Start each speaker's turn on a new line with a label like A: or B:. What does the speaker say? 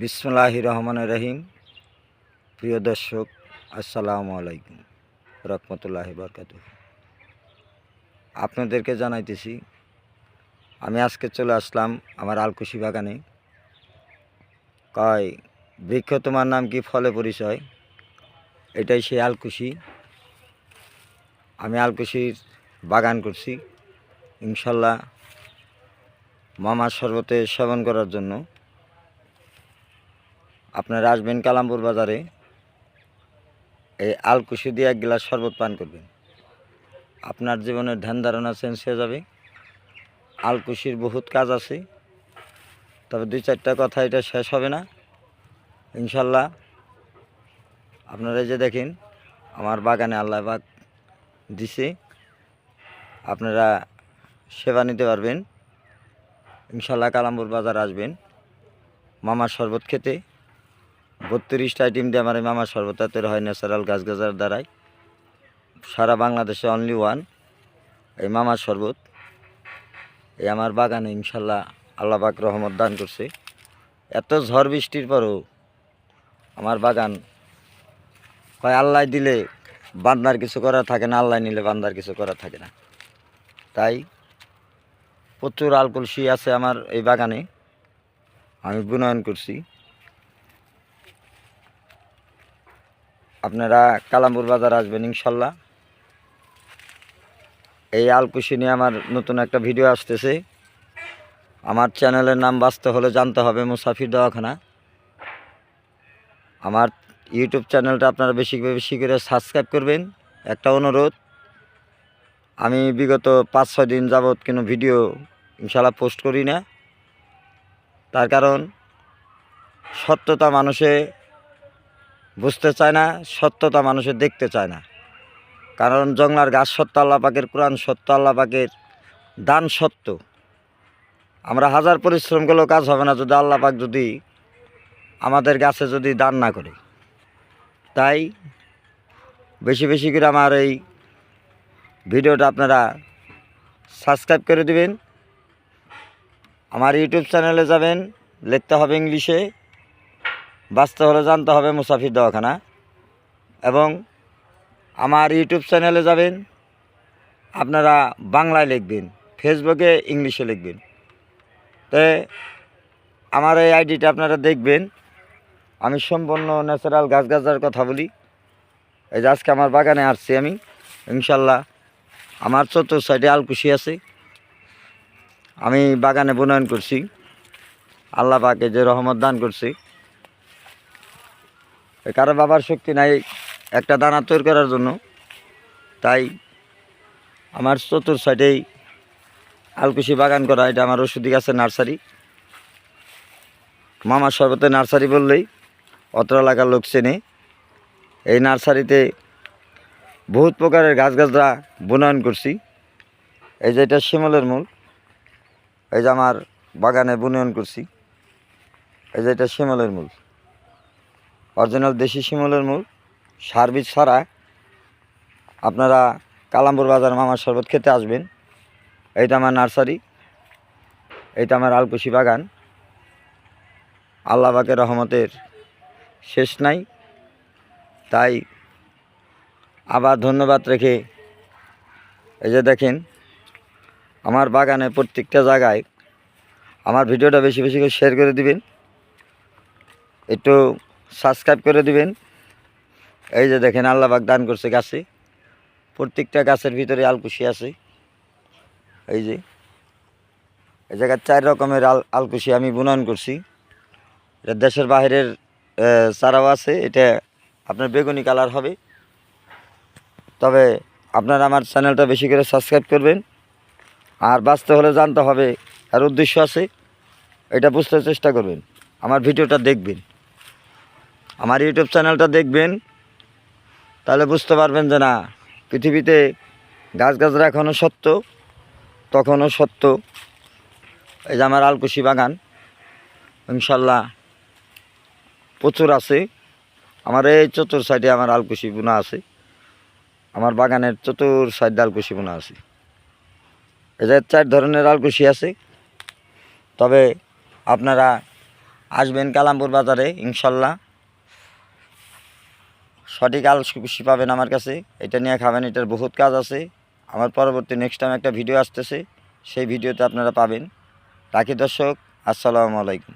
A: বিসমুল্লাহ রহমান রহিম। প্রিয় দর্শক, আসসালামু আলাইকুম রহমতুল্লাহ বরকাত আপনাদেরকে জানাইতেছি, আমি আজকে চলে আসলাম আমার আলকুশি বাগানে। কয়, বৃক্ষ তোমার নাম কি? ফলে পরিচয়। এটাই সেই আলকুশি। আমি আলকুশির বাগান করছি, ইনশাল্লাহ মামা শরবতে সেবন করার জন্য। আপনারা আসবেন কালামপুর বাজারে, এই আলকুশি দিয়ে এক গ্লাস শরবত পান করবেন। আপনার জীবনের ধ্যান ধারণা চেঞ্জ হয়ে যাবে। আলকুশির বহুত কাজ আছে, তবে দুই চারটা কথা এটা শেষ হবে না। ইনশাল্লাহ, আপনারা যে দেখেন, আমার বাগানে আল্লাহ বাগ দিছে, আপনারা সেবা নিতে পারবেন। ইনশাল্লাহ কালামপুর বাজার আসবেন। মামার শরবত খেতে। বত্রিশটা আইটেম দিয়ে আমার এই মামার শরবত তৈরি হয় ন্যাচারাল গাছ গাছার দ্বারাই। সারা বাংলাদেশে অনলি ওয়ান এই মামার শরবত। এই আমার বাগানে ইনশাল্লাহ আল্লাহ পাক রহমত দান করছে। এত ঝড় বৃষ্টির পরও আমার বাগান হয় আল্লাহ দিলে বান্দার কিছু করা থাকে না, আল্লাহ নিলে বান্দার কিছু করা থাকে না। তাই প্রচুর আলকুলসি আছে আমার এই বাগানে। আমি বুনয়ন করছি। আপনারা কালামপুর বাজার আসবেন ইনশাল্লাহ। এই আলকুশি নিয়ে আমার নতুন একটা ভিডিও আসতেছে। আমার চ্যানেলের নাম বাঁচতে হলে জানতে হবে, মুসাফির দওয়াখানা। আমার ইউটিউব চ্যানেলটা আপনারা বেশি বেশি করে সাবস্ক্রাইব করবেন। একটা অনুরোধ, আমি বিগত পাঁচ ছয় দিন যাবৎ কোনো ভিডিও ইনশাল্লাহ পোস্ট করি না। তার কারণ, সত্যতা মানুষে বুঝতে চায় না, সত্যতা মানুষে দেখতে চায় না। কারণ জংলার গাছ সত্য, আল্লাহ পাকের কোরআন সত্য, আল্লাহ পাকের দান সত্য। আমরা হাজার পরিশ্রম করলেও কাজ হবে না যদি আল্লাহ পাক যদি আমাদের গাছে যদি দান না করে। তাই বেশি বেশি করে আমার এই ভিডিওটা আপনারা সাবস্ক্রাইব করে দিবেন। আমার ইউটিউব চ্যানেলে যাবেন, লিখতে হবে ইংলিশে। বাঁচতে হলে জানতে হবে মুসাফির দওয়াখানা। এবং আমার ইউটিউব চ্যানেলে যাবেন, আপনারা বাংলায় লিখবেন, ফেসবুকে ইংলিশে লিখবেন। তো আমার এই আইডিটা আপনারা দেখবেন। আমি সম্পূর্ণ ন্যাচারাল গাছগাছার কথা বলি। এই যে আজকে আমার বাগানে আসছি আমি। ইনশাল্লাহ আমার চতুর সাইডে আলকুশি আছে। আমি বাগানে বনয়ন করছি। আল্লাহ পাকে যে রহমত দান করছি। কারও বাবার শক্তি নাই, একটা দানা তৈরি করার জন্য। তাই আমার চতুর সাইডেই আলকুশি বাগান করা, এটা আমার ওষুধি গাছের নার্সারি। মামার শরবতে নার্সারি বললেই অত এলাকার লোক চেনে। এই নার্সারিতে বহুত প্রকারের গাছ গাছরা বনয়ন করছি। এই যে এটা শিমলের মূল, এই যে আমার বাগানে বনয়ন করছি। এই যে এটা শিমলের মূল। অরিজিনাল দেশি শিমলের মূল। সার বীজ ছাড়া আপনারা কালামপুর বাজার মামার শরবত খেতে আসবেন। এইটা আমার নার্সারি, এইটা আমার আলকুশি বাগান। আল্লাহ পাকের রহমতের শেষ নাই। তাই আবার ধন্যবাদ রেখে এই যে দেখেন, আমার বাগানে প্রত্যেকটা জায়গায় আমার ভিডিওটা বেশি বেশি করে শেয়ার করে দিবেন। একটু সাবস্ক্রাইব করে দিবেন। এই যে দেখেন আল্লাহবাক দান করছে গাছে। প্রত্যেকটা গাছের ভিতরে আলকুশি আছে। এই যে। এই জায়গায় চার রকমের আল আলকুশি আমি বুনয়ন করছি। এটা দেশের বাইরের আহ, চারাও আছে। এটা আপনার বেগুনি কালার হবে। তবে আপনারা আমার চ্যানেলটা বেশি করে সাবস্ক্রাইব করবেন। আর বাঁচতে হলে জানতে হবে আর উদ্দেশ্য আছে। এটা বুঝতে চেষ্টা করবেন। আমার ভিডিওটা দেখবেন। আমার ইউটিউব চ্যানেলটা দেখবেন, তাহলে বুঝতে পারবেন যে না, পৃথিবীতে গাছগাছরা এখনও সত্য তখনও সত্য। এই যে আমার আলকুশি বাগান, ইনশাল্লাহ প্রচুর আছে। আমার এই চতুর সাইডে আমার আলকুশি বোনা আছে। আমার বাগানের চতুর সাইডে আলকুশি বোনা আছে। যে চার ধরনের আলকুশি আছে। তবে আপনারা আসবেন কালামপুর বাজারে, ইনশাল্লাহ। সঠিক আল খুশি পাবেন আমার কাছে। এটা নিয়ে খাবেন, এটার বহুত কাজ আছে। আমার পরবর্তী নেক্সট টাইম একটা ভিডিও আসতেছে, সেই ভিডিওতে আপনারা পাবেন। রাখি দর্শক, আসসালামু আলাইকুম।